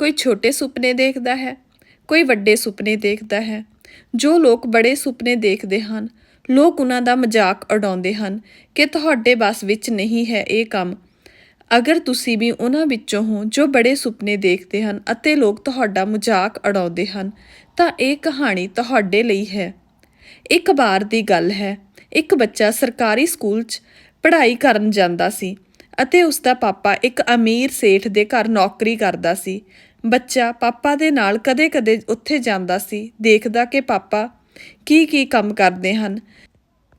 ਕੋਈ ਛੋਟੇ ਸੁਪਨੇ ਦੇਖਦਾ ਹੈ, ਕੋਈ ਵੱਡੇ ਸੁਪਨੇ ਦੇਖਦਾ ਹੈ। ਜੋ ਲੋਕ ਬੜੇ ਸੁਪਨੇ ਦੇਖਦੇ ਹਨ, ਲੋਕ ਉਹਨਾਂ ਦਾ ਮਜ਼ਾਕ ਉਡਾਉਂਦੇ ਹਨ ਕਿ ਤੁਹਾਡੇ ਬਸ ਵਿੱਚ ਨਹੀਂ ਹੈ ਇਹ ਕੰਮ। ਅਗਰ ਤੁਸੀਂ ਵੀ ਉਹਨਾਂ ਵਿੱਚੋਂ ਹੋ ਜੋ ਬੜੇ ਸੁਪਨੇ ਦੇਖਦੇ ਹਨ ਅਤੇ ਲੋਕ ਤੁਹਾਡਾ ਮਜ਼ਾਕ ਉਡਾਉਂਦੇ ਹਨ, ਤਾਂ ਇਹ ਕਹਾਣੀ ਤੁਹਾਡੇ ਲਈ ਹੈ। ਇੱਕ ਵਾਰ ਦੀ ਗੱਲ ਹੈ, ਇੱਕ ਬੱਚਾ ਸਰਕਾਰੀ ਸਕੂਲ 'ਚ ਪੜ੍ਹਾਈ ਕਰਨ ਜਾਂਦਾ ਸੀ। ਅਤੇ ਉਸ ਦਾ ਪਾਪਾ ਇੱਕ ਅਮੀਰ ਸੇਠ ਦੇ ਘਰ ਨੌਕਰੀ ਕਰਦਾ ਸੀ। ਬੱਚਾ ਪਾਪਾ ਦੇ ਨਾਲ ਕਦੇ-ਕਦੇ ਉੱਥੇ ਜਾਂਦਾ ਸੀ, ਦੇਖਦਾ ਕਿ ਪਾਪਾ ਕੀ ਕੀ ਕੰਮ ਕਰਦੇ ਹਨ।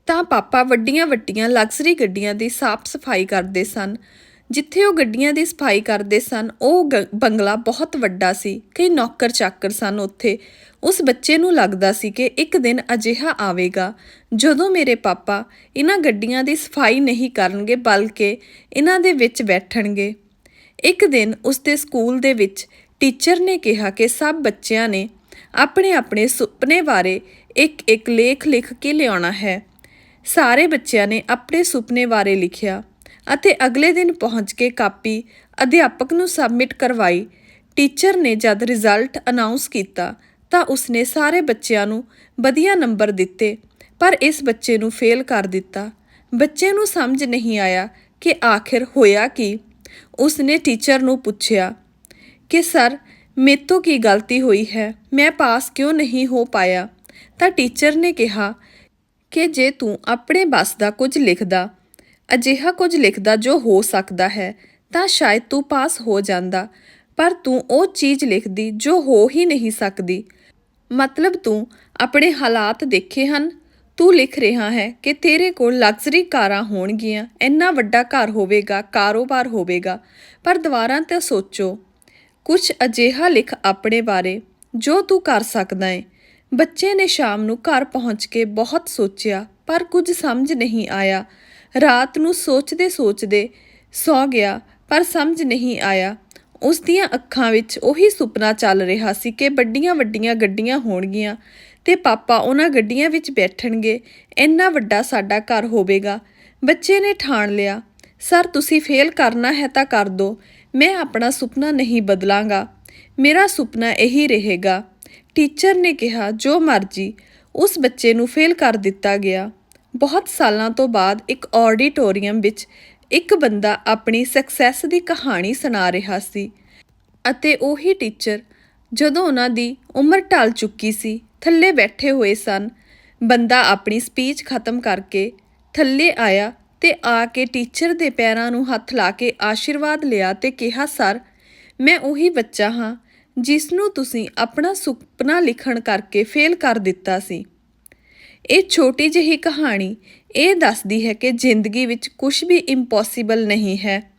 ਤਾਂ ਪਾਪਾ ਵੱਡੀਆਂ-ਵੱਡੀਆਂ ਲਗਜ਼ਰੀ ਗੱਡੀਆਂ ਦੀ ਸਾਫ਼ ਸਫ਼ਾਈ ਕਰਦੇ ਸਨ। ਜਿੱਥੇ ਉਹ ਗੱਡੀਆਂ ਦੀ ਸਫ਼ਾਈ ਕਰਦੇ ਸਨ, ਉਹ ਗ- ਬੰਗਲਾ ਬਹੁਤ ਵੱਡਾ ਸੀ, ਕਈ ਨੌਕਰ ਚਾਕਰ ਸਨ ਉੱਥੇ। ਉਸ ਬੱਚੇ ਨੂੰ ਲੱਗਦਾ ਸੀ ਕਿ ਇੱਕ ਦਿਨ ਅਜਿਹਾ ਆਵੇਗਾ। ਜਦੋਂ ਮੇਰੇ ਪਾਪਾ ਇਹਨਾਂ ਗੱਡੀਆਂ ਦੀ ਸਫ਼ਾਈ ਨਹੀਂ ਕਰਨਗੇ, ਬਲਕਿ ਇਹਨਾਂ ਦੇ ਵਿੱਚ ਬੈਠਣਗੇ। ਇੱਕ ਦਿਨ ਉਸ ਦੇ ਸਕੂਲ ਦੇ ਵਿੱਚ ਟੀਚਰ ਨੇ ਕਿਹਾ ਕਿ ਸਭ ਬੱਚਿਆਂ ਨੇ ਆਪਣੇ ਆਪਣੇ ਸੁਪਨੇ ਬਾਰੇ ਇੱਕ ਇੱਕ ਲੇਖ ਲਿਖ ਕੇ ਲਿਆਉਣਾ ਹੈ। ਸਾਰੇ ਬੱਚਿਆਂ ਨੇ ਆਪਣੇ ਸੁਪਨੇ ਬਾਰੇ ਲਿਖਿਆ। ਅਤੇ ਅਗਲੇ ਦਿਨ ਪਹੁੰਚ ਕੇ ਕਾਪੀ ਅਧਿਆਪਕ ਨੂੰ ਸਬਮਿਟ ਕਰਵਾਈ। ਟੀਚਰ ਨੇ ਜਦ ਰਿਜ਼ਲਟ ਅਨਾਉਂਸ ਕੀਤਾ ਤਾਂ ਉਸਨੇ ਸਾਰੇ ਬੱਚਿਆਂ ਨੂੰ ਵਧੀਆ ਨੰਬਰ ਦਿੱਤੇ, ਪਰ ਇਸ ਬੱਚੇ ਨੂੰ ਫੇਲ ਕਰ ਦਿੱਤਾ। ਬੱਚੇ ਨੂੰ ਸਮਝ ਨਹੀਂ ਆਇਆ ਕਿ ਆਖਿਰ ਹੋਇਆ ਕੀ। ਉਸਨੇ ਟੀਚਰ ਨੂੰ ਪੁੱਛਿਆ, ਕਿ ਸਰ, ਮੇਤੋਂ ਕੀ ਗਲਤੀ ਹੋਈ ਹੈ? ਮੈਂ ਪਾਸ ਕਿਉਂ ਨਹੀਂ ਹੋ ਪਾਇਆ? ਤਾਂ ਟੀਚਰ ਨੇ ਕਿਹਾ, ਕਿ ਜੇ ਤੂੰ ਆਪਣੇ ਬਸ ਦਾ ਕੁਝ ਲਿਖਦਾ ਅਜਿਹਾ ਕੁਝ ਲਿਖਦਾ ਜੋ ਹੋ ਸਕਦਾ ਹੈ, ਤਾਂ ਸ਼ਾਇਦ ਤੂੰ ਪਾਸ ਹੋ ਜਾਂਦਾ। ਪਰ ਤੂੰ ਉਹ ਚੀਜ਼ ਲਿਖਦੀ ਜੋ ਹੋ ਹੀ ਨਹੀਂ ਸਕਦੀ। ਮਤਲਬ ਤੂੰ ਆਪਣੇ ਹਾਲਾਤ ਦੇਖੇ ਹਨ। ਤੂੰ ਲਿਖ ਰਿਹਾ ਹੈ ਕਿ ਤੇਰੇ ਕੋਲ ਲਗਜ਼ਰੀ ਕਾਰਾਂ ਹੋਣਗੀਆਂ, ਇੰਨਾ ਵੱਡਾ ਘਰ ਹੋਵੇਗਾ, ਕਾਰੋਬਾਰ ਹੋਵੇਗਾ। ਪਰ ਦੁਬਾਰਾ ਤੇ ਸੋਚੋ, ਕੁਝ ਅਜਿਹਾ ਲਿਖ ਆਪਣੇ ਬਾਰੇ ਜੋ ਤੂੰ ਕਰ ਸਕਦਾ ਹੈ ਬੱਚੇ ਨੇ ਸ਼ਾਮ ਨੂੰ ਘਰ ਪਹੁੰਚ ਕੇ ਬਹੁਤ ਸੋਚਿਆ, ਪਰ ਕੁਝ ਸਮਝ ਨਹੀਂ ਆਇਆ। ਰਾਤ ਨੂੰ ਸੋਚਦੇ ਸੋਚਦੇ ਸੌ ਗਿਆ, ਪਰ ਸਮਝ ਨਹੀਂ ਆਇਆ। ਉਸ ਦੀਆਂ ਅੱਖਾਂ ਵਿੱਚ ਉਹੀ ਸੁਪਨਾ ਚੱਲ ਰਿਹਾ ਸੀ ਕਿ ਵੱਡੀਆਂ ਵੱਡੀਆਂ ਗੱਡੀਆਂ ਹੋਣਗੀਆਂ ਤੇ ਪਾਪਾ ਉਹਨਾਂ ਗੱਡੀਆਂ ਵਿੱਚ ਬੈਠਣਗੇ। ਇੰਨਾ ਵੱਡਾ ਸਾਡਾ ਘਰ ਹੋਵੇਗਾ। ਬੱਚੇ ਨੇ ਠਾਣ ਲਿਆ, ਸਰ, ਤੁਸੀਂ ਫੇਲ ਕਰਨਾ ਹੈ ਤਾਂ ਕਰ ਦਿਓ ਮੈਂ ਆਪਣਾ ਸੁਪਨਾ ਨਹੀਂ ਬਦਲਾਂਗਾ। ਮੇਰਾ ਸੁਪਨਾ ਇਹੀ ਰਹੇਗਾ। ਟੀਚਰ ਨੇ ਕਿਹਾ, ਜੋ ਮਰਜ਼ੀ। ਉਸ ਬੱਚੇ ਨੂੰ ਫੇਲ ਕਰ ਦਿੱਤਾ ਗਿਆ। ਬਹੁਤ ਸਾਲਾਂ ਤੋਂ ਬਾਅਦ ਇੱਕ ਆਡੀਟੋਰੀਅਮ ਵਿੱਚ ਇੱਕ ਬੰਦਾ ਆਪਣੀ ਸਕਸੈਸ ਦੀ ਕਹਾਣੀ ਸੁਣਾ ਰਿਹਾ ਸੀ ਅਤੇ ਉਹੀ ਟੀਚਰ ਜਦੋਂ ਉਹਨਾਂ ਦੀ ਉਮਰ ਢਲ ਚੁੱਕੀ ਸੀ, ਥੱਲੇ ਬੈਠੇ ਹੋਏ ਸਨ, ਬੰਦਾ ਆਪਣੀ ਸਪੀਚ ਖਤਮ ਕਰਕੇ ਥੱਲੇ ਆਇਆ ਤੇ ਆ ਕੇ ਟੀਚਰ ਦੇ ਪੈਰਾਂ ਨੂੰ ਹੱਥ ਲਾ ਕੇ ਆਸ਼ੀਰਵਾਦ ਲਿਆ ਤੇ ਕਿਹਾ, ਸਰ, ਮੈਂ ਉਹੀ ਬੱਚਾ ਹਾਂ ਜਿਸ ਨੂੰ ਤੁਸੀਂ ਆਪਣਾ ਸੁਪਨਾ ਲਿਖਣ ਕਰਕੇ ਫੇਲ ਕਰ ਦਿੱਤਾ ਸੀ। ਇਹ ਛੋਟੀ ਜਿਹੀ ਕਹਾਣੀ ਇਹ ਦੱਸਦੀ ਹੈ ਕਿ ਜ਼ਿੰਦਗੀ ਵਿੱਚ ਕੁਝ ਵੀ ਇੰਪੋਸੀਬਲ ਨਹੀਂ ਹੈ।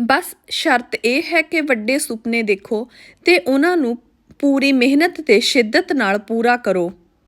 ਬਸ ਸ਼ਰਤ ਇਹ ਹੈ ਕਿ ਵੱਡੇ ਸੁਪਨੇ ਦੇਖੋ ਤੇ ਉਹਨਾਂ ਨੂੰ ਪੂਰੀ ਮਿਹਨਤ ਤੇ ਸ਼ਿੱਦਤ ਨਾਲ ਪੂਰਾ ਕਰੋ।